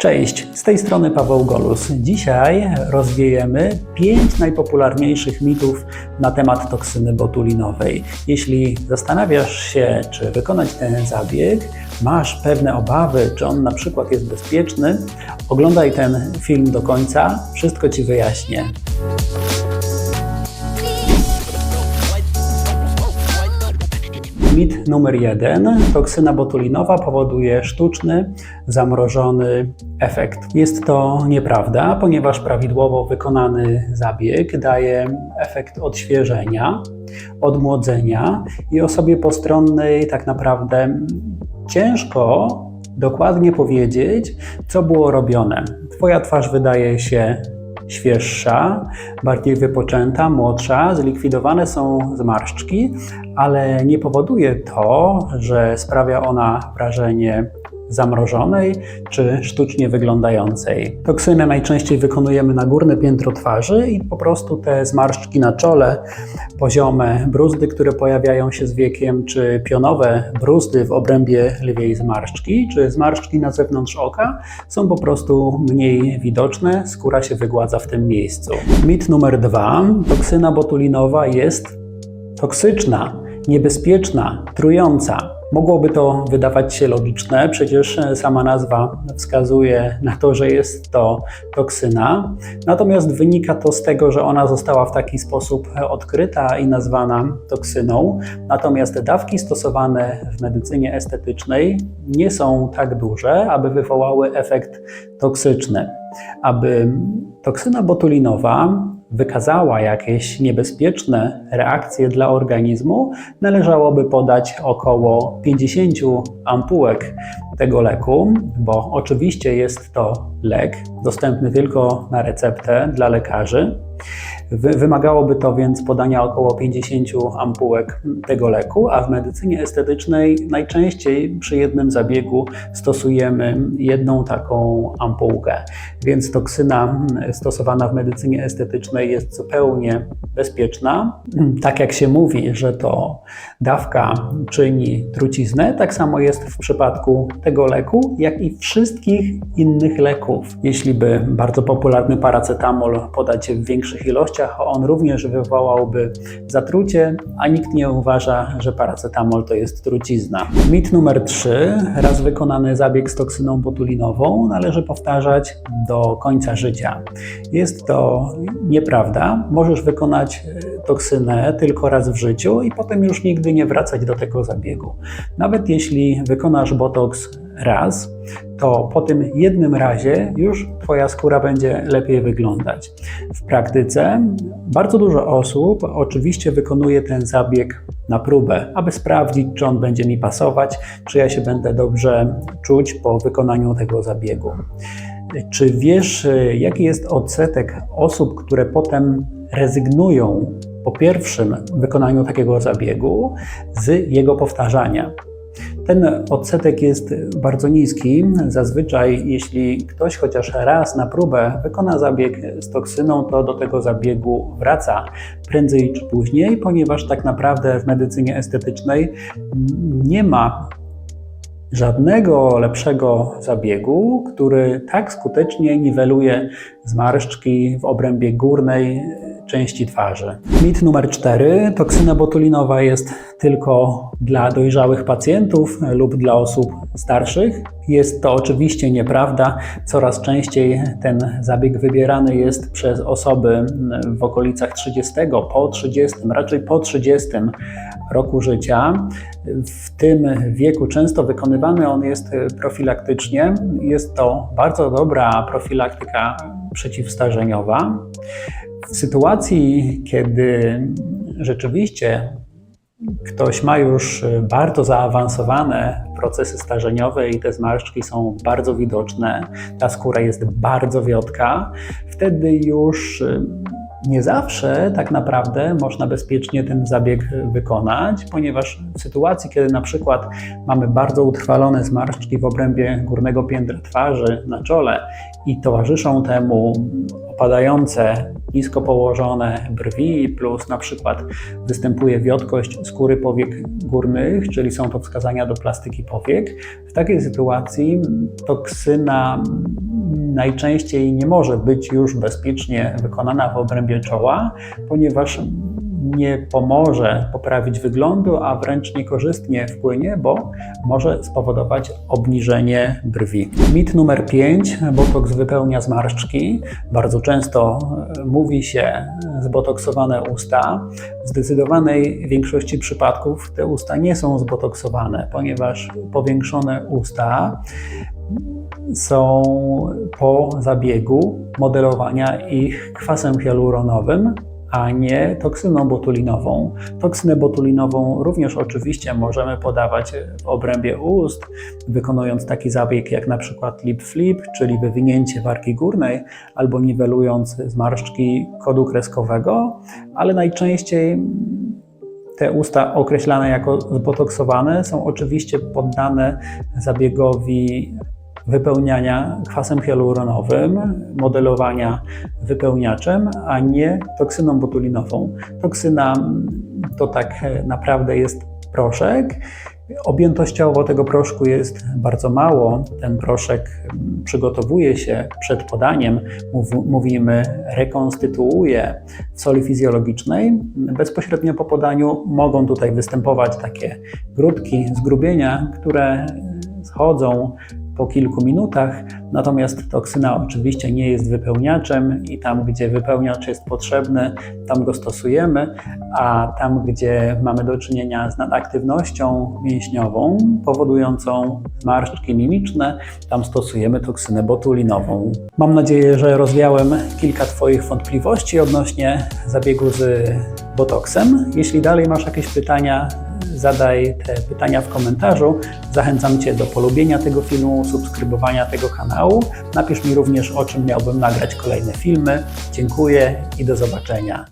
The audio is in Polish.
Cześć, z tej strony Paweł Golus. Dzisiaj rozwiejemy pięć najpopularniejszych mitów na temat toksyny botulinowej. Jeśli zastanawiasz się, czy wykonać ten zabieg, masz pewne obawy, czy on na przykład jest bezpieczny, oglądaj ten film do końca, wszystko Ci wyjaśnię. Mit numer jeden. Toksyna botulinowa powoduje sztuczny, zamrożony efekt. Jest to nieprawda, ponieważ prawidłowo wykonany zabieg daje efekt odświeżenia, odmłodzenia i osobie postronnej tak naprawdę ciężko dokładnie powiedzieć, co było robione. Twoja twarz wydaje się świeższa, bardziej wypoczęta, młodsza, zlikwidowane są zmarszczki, ale nie powoduje to, że sprawia ona wrażenie zamrożonej czy sztucznie wyglądającej. Toksynę najczęściej wykonujemy na górne piętro twarzy i po prostu te zmarszczki na czole, poziome bruzdy, które pojawiają się z wiekiem, czy pionowe bruzdy w obrębie lwiej zmarszczki, czy zmarszczki na zewnątrz oka są po prostu mniej widoczne, skóra się wygładza w tym miejscu. Mit numer dwa. Toksyna botulinowa jest toksyczna, niebezpieczna, trująca. Mogłoby to wydawać się logiczne, przecież sama nazwa wskazuje na to, że jest to toksyna. Natomiast wynika to z tego, że ona została w taki sposób odkryta i nazwana toksyną. Natomiast dawki stosowane w medycynie estetycznej nie są tak duże, aby wywołały efekt toksyczny. Aby toksyna botulinowa wykazała jakieś niebezpieczne reakcje dla organizmu, należałoby podać około 50 ampułek tego leku, bo oczywiście jest to lek dostępny tylko na receptę dla lekarzy. Wymagałoby to więc podania około 50 ampułek tego leku, a w medycynie estetycznej najczęściej przy jednym zabiegu stosujemy jedną taką ampułkę. Więc toksyna stosowana w medycynie estetycznej jest zupełnie bezpieczna. Tak jak się mówi, że to dawka czyni truciznę, tak samo jest w przypadku tego leku, jak i wszystkich innych leków. Jeśli by bardzo popularny paracetamol podać w większych ilościach, on również wywołałby zatrucie, a nikt nie uważa, że paracetamol to jest trucizna. Mit numer 3. Raz wykonany zabieg z toksyną botulinową należy powtarzać do końca życia. Jest to nieprawda. Możesz wykonać toksynę tylko raz w życiu i potem już nigdy nie wracać do tego zabiegu. Nawet jeśli wykonasz botoks raz, to po tym jednym razie już Twoja skóra będzie lepiej wyglądać. W praktyce bardzo dużo osób oczywiście wykonuje ten zabieg na próbę, aby sprawdzić, czy on będzie mi pasować, czy ja się będę dobrze czuć po wykonaniu tego zabiegu. Czy wiesz, jaki jest odsetek osób, które potem rezygnują po pierwszym wykonaniu takiego zabiegu z jego powtarzania? Ten odsetek jest bardzo niski. Zazwyczaj, jeśli ktoś chociaż raz na próbę wykona zabieg z toksyną, to do tego zabiegu wraca prędzej czy później, ponieważ tak naprawdę w medycynie estetycznej nie ma żadnego lepszego zabiegu, który tak skutecznie niweluje zmarszczki w obrębie górnej części twarzy. Mit numer 4. Toksyna botulinowa jest tylko dla dojrzałych pacjentów lub dla osób starszych. Jest to oczywiście nieprawda. Coraz częściej ten zabieg wybierany jest przez osoby w okolicach 30, po 30, raczej po 30 roku życia. W tym wieku często wykonywany on jest profilaktycznie. Jest to bardzo dobra profilaktyka przeciwstarzeniowa. W sytuacji, kiedy rzeczywiście ktoś ma już bardzo zaawansowane procesy starzeniowe i te zmarszczki są bardzo widoczne, ta skóra jest bardzo wiotka, wtedy już nie zawsze tak naprawdę można bezpiecznie ten zabieg wykonać, ponieważ w sytuacji, kiedy na przykład mamy bardzo utrwalone zmarszczki w obrębie górnego piętra twarzy na czole i towarzyszą temu opadające, nisko położone brwi, plus na przykład występuje wiotkość skóry powiek górnych, czyli są to wskazania do plastyki powiek. W takiej sytuacji toksyna najczęściej nie może być już bezpiecznie wykonana w obrębie czoła, ponieważ nie pomoże poprawić wyglądu, a wręcz niekorzystnie wpłynie, bo może spowodować obniżenie brwi. Mit numer 5. Botoks wypełnia zmarszczki. Bardzo często e, mówi się zbotoksowane usta. W zdecydowanej większości przypadków te usta nie są zbotoksowane, ponieważ powiększone usta są po zabiegu modelowania ich kwasem hialuronowym, a nie toksyną botulinową. Toksynę botulinową również oczywiście możemy podawać w obrębie ust, wykonując taki zabieg jak na przykład lip flip, czyli wywinięcie wargi górnej, albo niwelując zmarszczki kodu kreskowego, ale najczęściej te usta określane jako zbotoksowane są oczywiście poddane zabiegowi wypełniania kwasem hialuronowym, modelowania wypełniaczem, a nie toksyną botulinową. Toksyna to tak naprawdę jest proszek. Objętościowo tego proszku jest bardzo mało. Ten proszek przygotowuje się przed podaniem, mówimy rekonstytuuje w soli fizjologicznej. Bezpośrednio po podaniu mogą tutaj występować takie grudki, zgrubienia, które schodzą po kilku minutach, natomiast toksyna oczywiście nie jest wypełniaczem i tam, gdzie wypełniacz jest potrzebny, tam go stosujemy, a tam, gdzie mamy do czynienia z nadaktywnością mięśniową powodującą zmarszczki mimiczne, tam stosujemy toksynę botulinową. Mam nadzieję, że rozwiałem kilka Twoich wątpliwości odnośnie zabiegu z botoksem. Jeśli dalej masz jakieś pytania, zadaj te pytania w komentarzu. Zachęcam Cię do polubienia tego filmu, subskrybowania tego kanału. Napisz mi również, o czym miałbym nagrać kolejne filmy. Dziękuję i do zobaczenia.